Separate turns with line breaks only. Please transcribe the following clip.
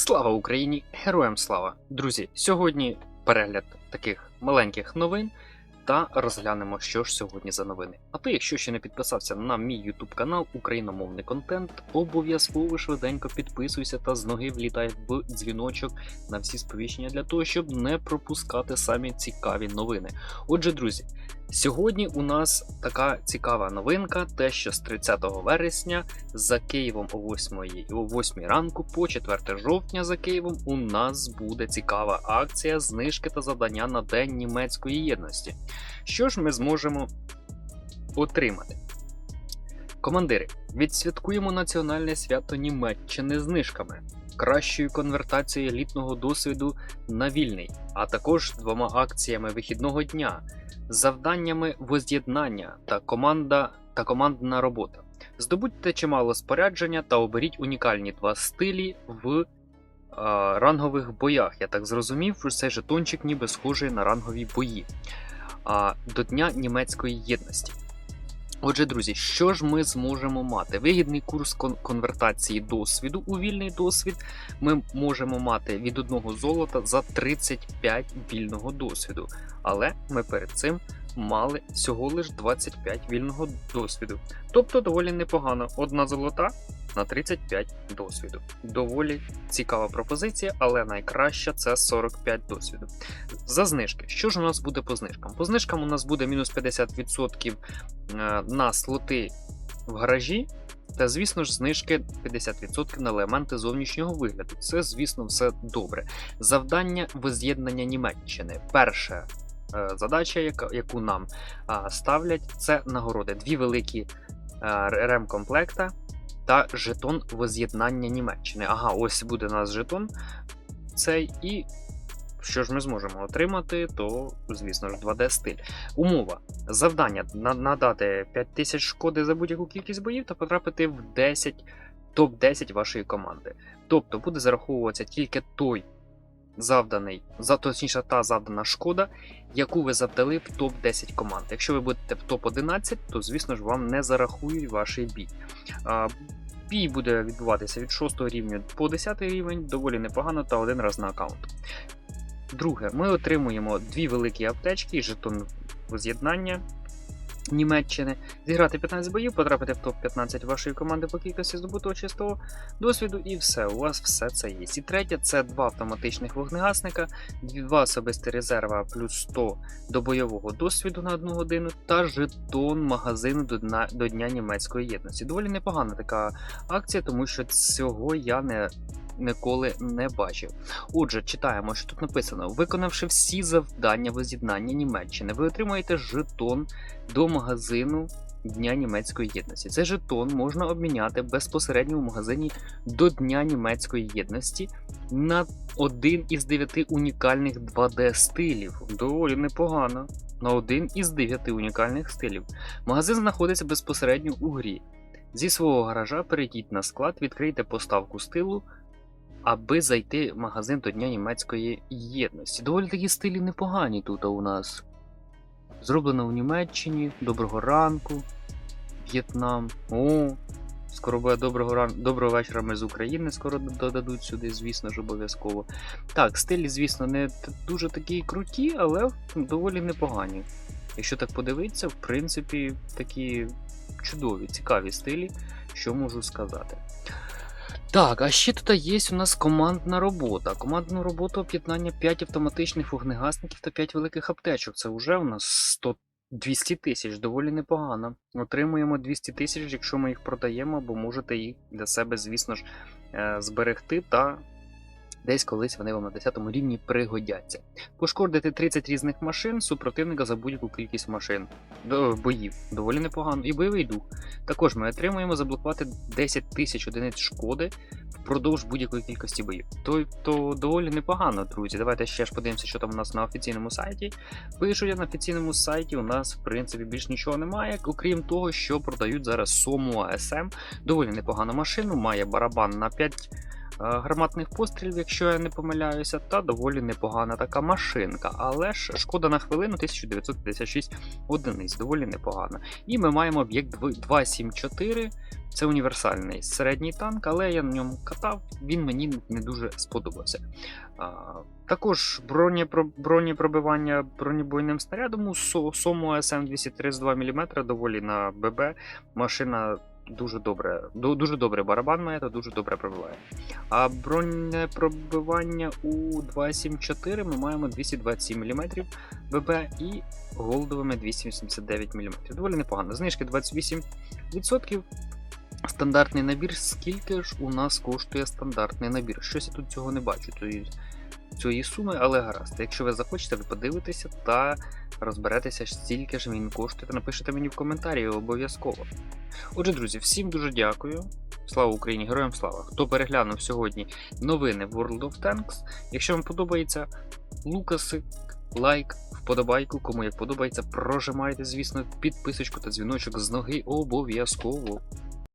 Слава Україні! Героям слава! Друзі, сьогодні перегляд таких маленьких новин та розглянемо, що ж сьогодні за новини. А ти, якщо ще не підписався на мій YouTube канал Україномовний контент, обов'язково швиденько підписуйся та з ноги влітай в дзвіночок на всі сповіщення для того, щоб не пропускати самі цікаві новини. Отже, друзі, сьогодні у нас така цікава новинка, те, що з 30 вересня за Києвом о 8, о 8 ранку по 4 жовтня за Києвом у нас буде цікава акція знижки та завдання на День німецької єдності. Що ж ми зможемо отримати? Командири, відсвяткуємо національне свято Німеччини знижками, кращою конвертацією елітного досвіду на вільний, а також двома акціями вихідного дня, завданнями воз'єднання та команда та командна робота. Здобудьте чимало спорядження та оберіть унікальні два стилі в е, рангових боях. Я так зрозумів, що цей жетончик ніби схожий на рангові бої а, до Дня німецької єдності. Отже, друзі, що ж ми зможемо мати? Вигідний курс кон- конвертації досвіду у вільний досвід ми можемо мати від одного золота за 35 вільного досвіду. Але ми перед цим мали всього лиш 25 вільного досвіду. Тобто доволі непогано. Одна золота на 35 досвіду. Доволі цікава пропозиція, але найкраща це 45 досвіду. За знижки. Що ж у нас буде по знижкам? По знижкам у нас буде мінус 50% е, на слоти в гаражі. Та, звісно ж, знижки 50% на елементи зовнішнього вигляду. Це, звісно, все добре. Завдання воз'єднання Німеччини. Перша е, задача, яка, яку нам е, ставлять, це нагороди. Дві великі е, ремкомплекта та жетон воз'єднання Німеччини. Ага, ось буде у нас жетон цей, і що ж ми зможемо отримати, то, звісно ж, 2D стиль. Умова. Завдання на- надати 5000 шкоди за будь-яку кількість боїв та потрапити в 10 топ-10 вашої команди. Тобто буде зараховуватися тільки той завданий, за точніше, та завдана шкода, яку ви завдали в топ-10 команд. Якщо ви будете в топ-11, то звісно ж вам не зарахують ваш бій. Бій буде відбуватися від 6 рівня по 10 рівень, доволі непогано та один раз на аккаунт. Друге, ми отримуємо дві великі аптечки і жетон з'єднання Німеччини. Зіграти 15 боїв, потрапити в топ-15 вашої команди по кількості здобутого чистого досвіду, і все, у вас все це є. І третє це два автоматичних вогнегасника, два особисті резерва плюс 100 до бойового досвіду на одну годину та жетон магазину до дня, до Дня німецької єдності. Доволі непогана така акція, тому що цього я не. Ніколи не бачив. Отже, читаємо, що тут написано: виконавши всі завдання воз'єднання Німеччини, ви отримаєте жетон до магазину Дня німецької єдності. Цей жетон можна обміняти безпосередньо в магазині до Дня німецької єдності на один із дев'яти унікальних 2D стилів. Доволі непогано. На один із дев'яти унікальних стилів. Магазин знаходиться безпосередньо у грі. Зі свого гаража перейдіть на склад, відкрийте поставку стилу, аби зайти в магазин до Дня німецької єдності. Доволі такі стилі непогані тут у нас. Зроблено в Німеччині. Доброго ранку. В'єтнам. О, скоро буде доброго ран... доброго вечора. Ми з України скоро додадуть сюди, звісно ж, обов'язково. Так, стилі, звісно, не дуже такі круті, але доволі непогані. Якщо так подивитися, в принципі, такі чудові, цікаві стилі, що можу сказати. Так, а ще тут є у нас командна робота. Командну роботу об'єднання 5 автоматичних вогнегасників та 5 великих аптечок. Це вже у нас 100 200 тисяч, доволі непогано. Отримуємо 200 тисяч, якщо ми їх продаємо, бо можете їх для себе, звісно ж, е, зберегти та десь колись вони вам на 10 рівні пригодяться. Пошкодити 30 різних машин супротивника за будь-яку кількість машин до боїв. Доволі непогано. І бойовий дух. Також ми отримуємо заблокувати 10 тисяч одиниць шкоди впродовж будь-якої кількості боїв. То, то доволі непогано, друзі. Давайте ще ж подивимося, що там у нас на офіційному сайті. Пишуть на офіційному сайті, у нас, в принципі, більш нічого немає, окрім того, що продають зараз Сому АСМ. Доволі непогану машину, має барабан на 5 гарматних пострілів, якщо я не помиляюся, та доволі непогана така машинка. Але ж шкода на хвилину 1956 одиниць, доволі непогано. І ми маємо об'єкт 274 Це універсальний середній танк, але я на ньому катав, він мені не дуже сподобався. А, також бронепробивання бронебойним снарядом у Сому СМ 232 мм доволі на ББ. Машина дуже добре, дуже добре барабан має та дуже добре пробиває. А бронепробивання у 274 ми маємо 227 мм ББ і голдовими 289 мм. Доволі непогано. Знижки 28%. Стандартний набір. Скільки ж у нас коштує стандартний набір? Щось я тут цього не бачу. Цієї, цієї суми, але гаразд. Якщо ви захочете, ви подивитеся та розберетеся, стільки ж він коштує, та напишете мені в коментарі обов'язково. Отже, друзі, всім дуже дякую. Слава Україні, героям слава! Хто переглянув сьогодні новини World of Tanks. Якщо вам подобається, лукаси, лайк, вподобайку, кому як подобається, прожимайте, звісно, підписочку та дзвіночок з ноги обов'язково.